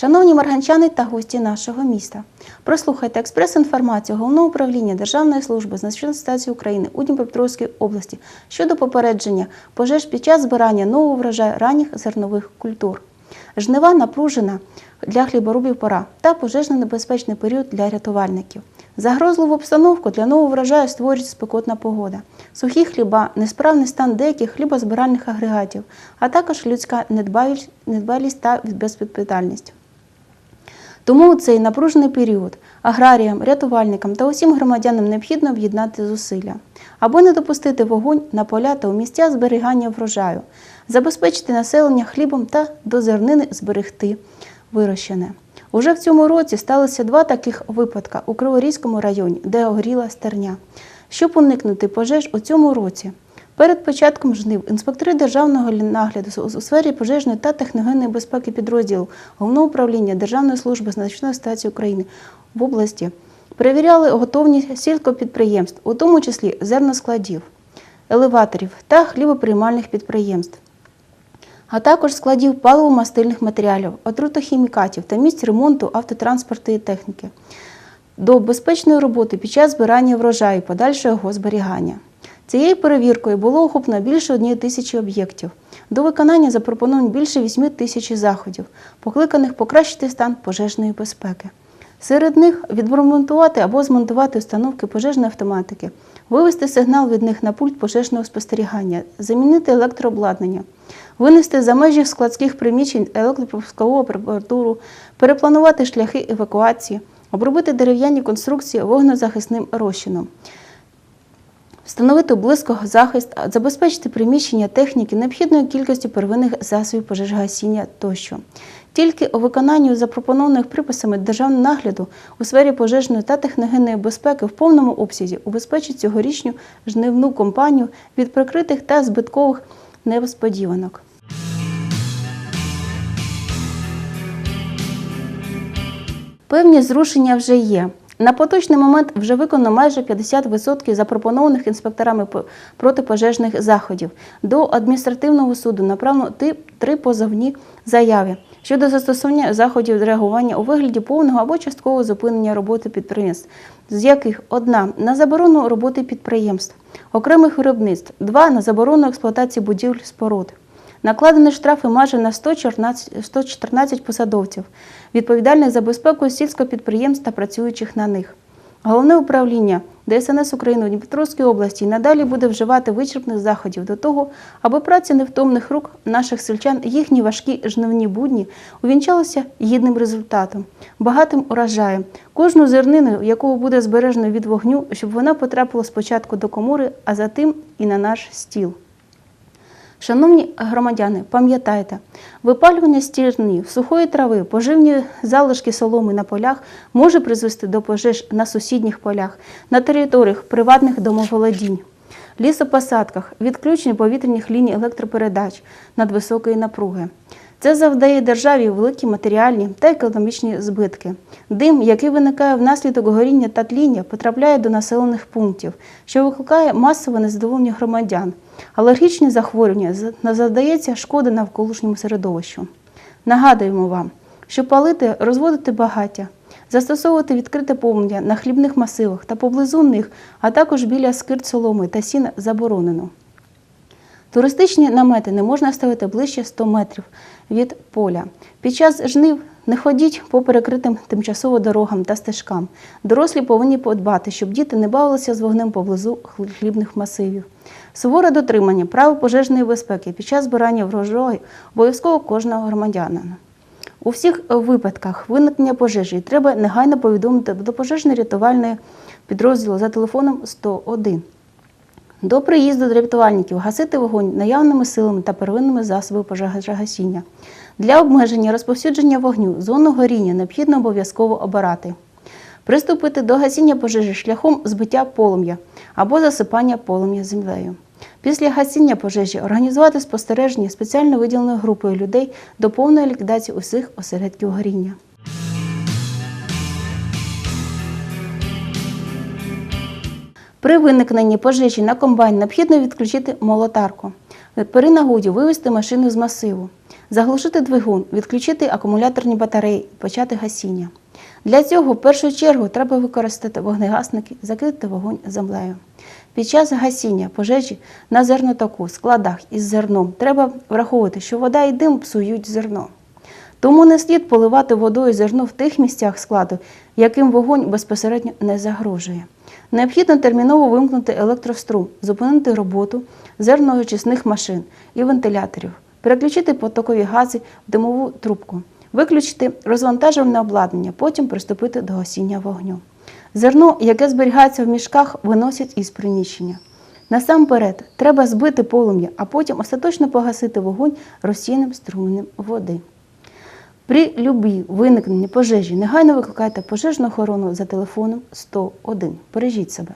Шановні марганчани та гості нашого міста, прослухайте експрес-інформацію Головного управління Державної служби з ситуацій України у Дніпропетровській області щодо попередження пожеж під час збирання нового врожаю ранніх зернових культур. Жнива напружена для хліборобів пора та пожежно-небезпечний період для рятувальників. Загрозливу обстановку для нового врожаю створює спекотна погода, сухі хліба, несправний стан деяких хлібозбиральних агрегатів, а також людська недбалість- та безвідповідальність. Тому у цей напружений період аграріям, рятувальникам та усім громадянам необхідно об'єднати зусилля, аби не допустити вогонь на поля та у місця зберігання врожаю, забезпечити населення хлібом та до зернини зберегти вирощене. Уже в цьому році сталося два таких випадка у Криворізькому районі, де горіла стерня. Щоб уникнути пожеж у цьому році, Перед початком жнив інспектори державного нагляду у сфері пожежної та техногенної безпеки підрозділу Головного управління Державної служби з надзвичайної ситуації України в області перевіряли готовність сільськопідприємств, у тому числі зерноскладів, елеваторів та хлібоприймальних підприємств, а також складів паливо-мастильних матеріалів, отрутохімікатів та місць ремонту автотранспортної техніки до безпечної роботи під час збирання врожаю подальшого його зберігання. Цією перевіркою було охоплено більше однієї тисячі об'єктів. До виконання запропоновано більше 8 тисяч заходів, покликаних покращити стан пожежної безпеки. Серед них відремонтувати або змонтувати установки пожежної автоматики, вивести сигнал від них на пульт пожежного спостерігання, замінити електрообладнання, винести за межі складських приміщень електропускову апаратуру, перепланувати шляхи евакуації, обробити дерев'яні конструкції вогнезахисним розчином. Встановити близько захист, забезпечити приміщення техніки необхідної кількості первинних засобів пожежгасіння тощо. Тільки у виконанні запропонованих приписами державного нагляду у сфері пожежної та техногенної безпеки в повному обсязі убезпечить цьогорічну жнивну кампанію від прикритих та збиткових несподіванок. Певні зрушення вже є. На поточний момент вже виконано майже 50% запропонованих інспекторами протипожежних заходів. До адміністративного суду направлено три позовні заяви щодо застосування заходів реагування у вигляді повного або часткового зупинення роботи підприємств, з яких одна на заборону роботи підприємств, окремих виробництв, два на заборону експлуатації будівель споруд. Накладені штрафи майже на 114, 114 посадовців, відповідальних за безпеку сільського підприємств та працюючих на них. Головне управління ДСНС України у Дніпропетровській області надалі буде вживати вичерпних заходів до того, аби праця невтомних рук наших сельчан, їхні важкі жнивні будні увінчалися гідним результатом, багатим урожаєм, кожну зернину, яку буде збережено від вогню, щоб вона потрапила спочатку до комори, а затим і на наш стіл. Шановні громадяни, пам'ятайте, випалювання стірнів, сухої трави, поживні залишки соломи на полях може призвести до пожеж на сусідніх полях, на територіях приватних домоволодінь, лісопосадках, відключень повітряних ліній електропередач надвисокої напруги. Це завдає державі великі матеріальні та економічні збитки. Дим, який виникає внаслідок горіння та тління, потрапляє до населених пунктів, що викликає масове незадоволення громадян. Алергічні захворювання завдається шкоди навколишньому середовищу. Нагадуємо вам, що палити, розводити багаття, застосовувати відкрите полум'я на хлібних масивах та поблизу них, а також біля скирт соломи та сіна заборонено. Туристичні намети не можна ставити ближче 100 метрів від поля. Під час жнив не ходіть по перекритим тимчасово дорогам та стежкам. Дорослі повинні подбати, щоб діти не бавилися з вогнем поблизу хлібних масивів. Суворе дотримання правил пожежної безпеки під час збирання врожаю обов'язково кожного громадянина. У всіх випадках виникнення пожежі треба негайно повідомити до пожежно-рятувальної підрозділу за телефоном 101. До приїзду до рятувальників гасити вогонь наявними силами та первинними засобами пожежогасіння. Для обмеження розповсюдження вогню зону горіння необхідно обов'язково обирати. Приступити до гасіння пожежі шляхом збиття полум'я або засипання полум'я землею. Після гасіння пожежі організувати спостереження спеціально виділеною групою людей до повної ліквідації усіх осередків горіння. При виникненні пожежі на комбайн необхідно відключити молотарку. При нагоді вивести машину з масиву, заглушити двигун, відключити акумуляторні батареї, і почати гасіння. Для цього в першу чергу треба використати вогнегасники, закрити вогонь землею. Під час гасіння пожежі на зернотоку, складах із зерном треба враховувати, що вода і дим псують зерно. Тому не слід поливати водою зерно в тих місцях складу, яким вогонь безпосередньо не загрожує. Необхідно терміново вимкнути електрострум, зупинити роботу зерноочисних машин і вентиляторів, переключити потокові гази в димову трубку, виключити розвантажувальне обладнання, потім приступити до гасіння вогню. Зерно, яке зберігається в мішках, виносять із приміщення. Насамперед, треба збити полум'я, а потім остаточно погасити вогонь розсійним струменем води. При любій виникненні пожежі негайно викликайте пожежну охорону за телефоном 101. Бережіть себе.